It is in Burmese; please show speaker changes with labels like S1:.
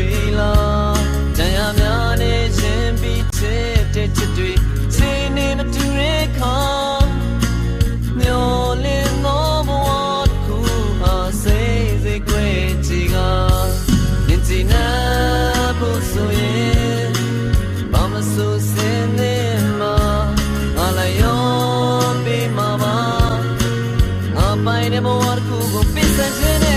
S1: တွေလားကြံရများနေခြင်းပြီးချစ်တဲ့ချစ်တွေစေနေမတူတဲ့ခါမျောလင်းသောဘဝကူဟာစေစေခွေချီကမြင်ချင်နာဖို့ဆိုရင်ဘာမဆိုစင်နေမှာအလာယောပေးမှာပါငါပိုင်တဲ့ဘဝကူကိုပြစ်စံခြင်း